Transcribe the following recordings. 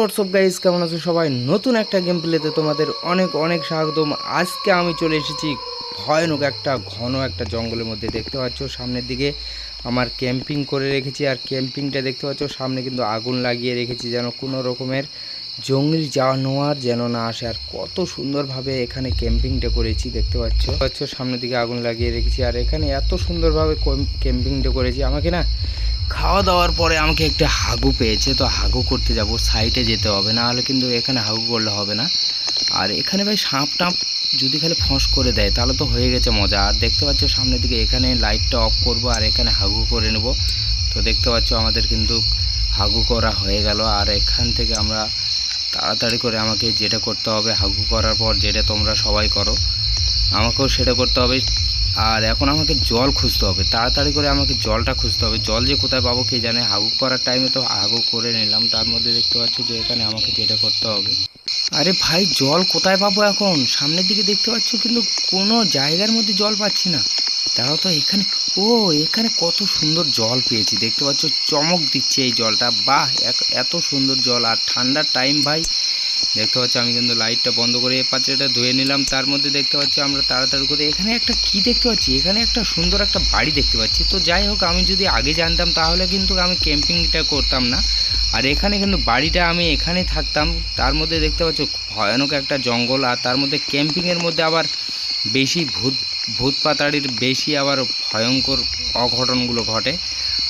WhatsApp guys কেমন আছো সবাই? নতুন একটা গেম প্লেতে তোমাদের অনেক অনেক স্বাগতম। আজকে আমি চলে এসেছি ভয়ানক একটা, ঘন একটা জঙ্গলের মধ্যে। দেখতে পাচ্ছ, সামনের দিকে আমার ক্যাম্পিং করে রেখেছি। আর ক্যাম্পিংটা দেখতে পাচ্ছ, সামনে কিন্তু আগুন লাগিয়ে রেখেছি, যেন কোনো রকমের জঙ্গলি জানোয়ার যেন না আসে। আর কত সুন্দরভাবে এখানে ক্যাম্পিংটা করেছি, দেখতে পাচ্ছ। পাচ্ছ, সামনের দিকে আগুন লাগিয়ে রেখেছি। আর এখানে এত সুন্দরভাবে ক্যাম্পিংটা করেছি। আমাকে না খাওয়া দাওয়ার পরে আমাকে একটা হাগু পেয়েছে, তো হাগু করতে যাব। সাইডে যেতে হবে না হলে কিন্তু এখানে হাগু করলে হবে না। আর এখানে ভাই সাপ টাপ যদি খালি ফোঁস করে দেয়, তাহলে তো হয়ে গেছে মজা। আর দেখতে পাচ্ছ সামনের দিকে এখানে লাইটটা অফ করব, আর এখানে হাগু করে নেব। তো দেখতে পাচ্ছ আমাদের কিন্তু হাগু করা হয়ে গেল। আর এখান থেকে আমরা তাড়াতাড়ি করে আমাকে যেটা করতে হবে, হাগু করার পর যেটা তোমরা সবাই করো আমাকেও সেটা করতে হবে। আর এখন আমাকে জল খুঁজতে হবে। তাড়াতাড়ি করে আমাকে জলটা খুঁজতে হবে। জল যে কোথায় পাবো কে জানে? হাগু করার টাইমে তো হাগু করে নিলাম। তার মধ্যে দেখতে পাচ্ছি যে এখানে আমাকে যেটা করতে হবে। আরে ভাই, জল কোথায় পাবো এখন? সামনের দিকে দেখতে পাচ্ছ কিন্তু কোনো জায়গার মধ্যে জল পাচ্ছি না। তারাও তো এখানে, ও, এখানে কত সুন্দর জল পেয়েছি। দেখতে পাচ্ছ, চমক দিচ্ছে এই জলটা। বাহ এত সুন্দর জল। আর ঠান্ডার টাইম ভাই দেখতে পাচ্ছি, আমি কিন্তু লাইটটা বন্ধ করে এই পাত্রটা ধুয়ে নিলাম। তার মধ্যে দেখতে পাচ্ছি, আমরা তাড়াতাড়ি করে এখানে একটা কি দেখতে পাচ্ছি? এখানে একটা সুন্দর একটা বাড়ি দেখতে পাচ্ছি। তো যাই হোক, আমি যদি আগে জানতাম, তাহলে কিন্তু আমি ক্যাম্পিংটা করতাম না। আর এখানে কিন্তু বাড়িটা আমি এখানে থাকতাম। তার মধ্যে দেখতে পাচ্ছ ভয়ানক একটা জঙ্গল। আর তার মধ্যে ক্যাম্পিংয়ের মধ্যে আবার বেশি ভূত ভূত পাতাড়ির বেশি আবার ভয়ঙ্কর অঘটনগুলো ঘটে।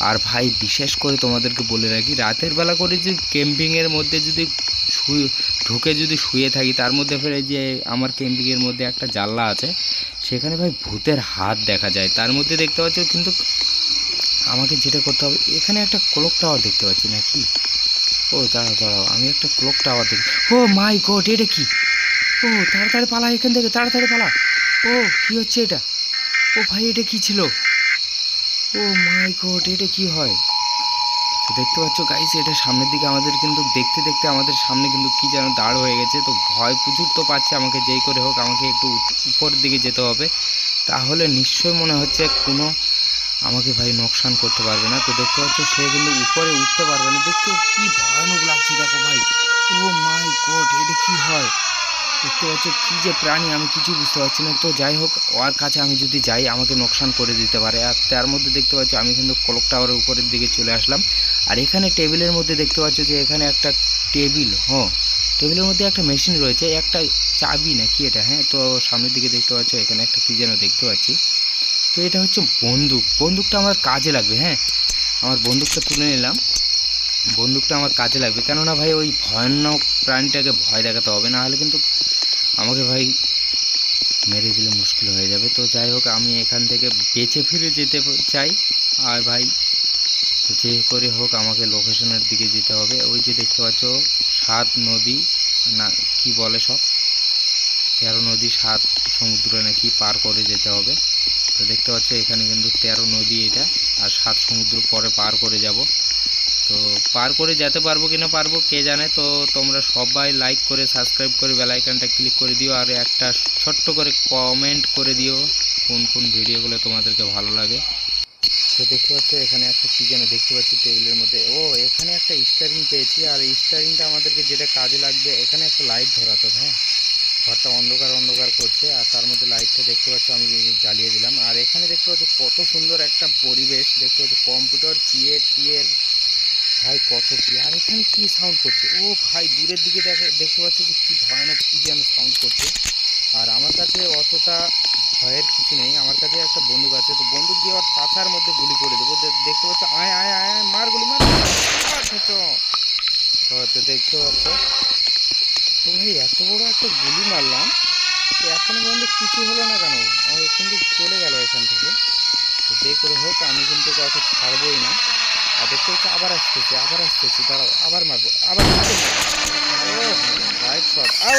আর ভাই, বিশেষ করে তোমাদেরকে বলে রাখি, রাতের বেলা করে যে ক্যাম্পিংয়ের মধ্যে যদি শুয়ে, ঢুকে যদি শুয়ে থাকি, তার মধ্যে ফেরে যে আমার ক্যাম্পিংয়ের মধ্যে একটা জানলা আছে, সেখানে ভাই ভূতের হাত দেখা যায়। তার মধ্যে দেখতে পাচ্ছ কিন্তু আমাকে যেটা করতে হবে, এখানে একটা ক্লক টাওয়ার দেখতে পাচ্ছি নাকি? ও, দাঁড়াও দাঁড়াও, আমি একটা ক্লক টাওয়ার দেখি। ও মাই গড এটা কি? ও, তাড়াতাড়ি পালা এখান থেকে, তাড়াতাড়ি পালা। ও, কি হচ্ছে এটা? ও ভাই, এটা কি ছিল? ও মাই গড, এটা কি হয়? তো দেখতে পাচ্ছ গাইস এটা সামনের দিকে আমাদের কিন্তু দেখতে দেখতে আমাদের সামনে কিন্তু কি যেন দাঁড় হয়ে গেছে। তো ভয় প্রচুর তো পাচ্ছে, আমাকে যেই করে হোক আমাকে একটু উপ- উপরের দিকে যেতে হবে। তাহলে নিশ্চয়ই মনে হচ্ছে কোনো আমাকে ভাই নোকসান করতে পারবে না। তো দেখতে পাচ্ছ সে কিন্তু উপরে উঠতে পারবে না। দেখতে কি ভয়ানক লাগছে, দেখো ভাই। ও মাই গড, এটা কি হয়? দেখতে পাচ্ছ কি যে প্রাণী, আমি কিছু বুঝতে পারছি না। তো যাই হোক, ওর কাছে আমি যদি যাই, আমাকে নোকসান করে দিতে পারে। আর তার মধ্যে দেখতে পাচ্ছি, আমি কিন্তু ক্লক টাওয়ারের উপরের দিকে চলে আসলাম। আর এখানে টেবিলের মধ্যে দেখতে পাচ্ছ যে, এখানে একটা টেবিল হ্যাঁ টেবিলের মধ্যে একটা মেশিন রয়েছে, একটা চাবি নাকি এটা হ্যাঁ? তো সামনের দিকে দেখতে পাচ্ছ, এখানে একটা কি যেন দেখতে পাচ্ছি। তো এটা হচ্ছে বন্দুক। বন্দুকটা আমার কাজে লাগবে হ্যাঁ? আমার বন্দুকটা তুলে নিলাম। বন্দুকটা আমার কাজে লাগবে। কেননা ভাই, ওই ভয়ানক প্রাণীটাকে ভয় দেখাতে হবে। না হলে কিন্তু আমাকে ভাই মেরে দিলে মুশকিল হয়ে যাবে। তো যাই হোক, আমি এখান থেকে বেঁচে ফিরে যেতে চাই। আর ভাই, যে করে হোক আমাকে লোকেশনের দিকে যেতে হবে। ওই যে দেখতে পাচ্ছ, সাত নদী, না, কি বলে সব? তেরো নদী, সাত সমুদ্র নাকি পার করে যেতে হবে। তো দেখতে পাচ্ছ, এখানে কিন্তু তেরো নদী এটা। আর সাত সমুদ্র পরে পার করে যাব। তো পার করে যেতে পারব কি না পারব, কে জানে? তো তোমরা সবাই লাইক করে সাবস্ক্রাইব করে বেল আইকনটা ক্লিক করে দিও আর একটা ছোট্ট করে কমেন্ট করে দিও কোন কোন ভিডিওগুলো তোমাদেরকে ভালো লাগে। তো দেখতে পাচ্ছ, এখানে একটা কি যেন দেখতে পাচ্ছি টেবিলের মধ্যে। ও, এখানে একটা স্টারিং পেয়েছি আর স্টারিংটা আমাদেরকে যেটা কাজে লাগবে, এখানে একটা লাইট ধরাতে হ্যাঁ? ঘরটা অন্ধকার অন্ধকার করছে আর তার মধ্যে লাইটটা দেখতে পাচ্ছ, আমি জ্বালিয়ে দিলাম। আর এখানে দেখতে পাচ্ছ কত সুন্দর একটা পরিবেশ দেখতে পাচ্ছ কম্পিউটার চিয়ে টিয়ে ভাই কত কি আর এখানে কি সাউন্ড করছে ও দূরের দিকে দেখে দেখতে পাচ্ছ যে কি ভয়ানক কি যেন সাউন্ড করছে। আর আমার কাছে অতটা ভয়ের কিছু নেই। আমার কাছে একটা বন্দুক আছে। তো বন্দুক দিয়ে আবার পাছার মধ্যে গুলি করে দেবো। দেখতে পাচ্ছ? আয় আয় আয় আয়, মার গুলি মার তো দেখতে পাচ্ছ। তো ভাই এত বড় একটা গুলি মারলাম তো এখনও পর্যন্ত কিছু হলো না কেন? কিন্তু চলে গেল এখান থেকে। তো যে করে হোক আমি কিন্তু কাউকে ছাড়বোই না। আর দেখতে হচ্ছে আবার আসতেছে আবার আসতেছে দাঁড়াও আবার মারবো আবার রাইট শট আউ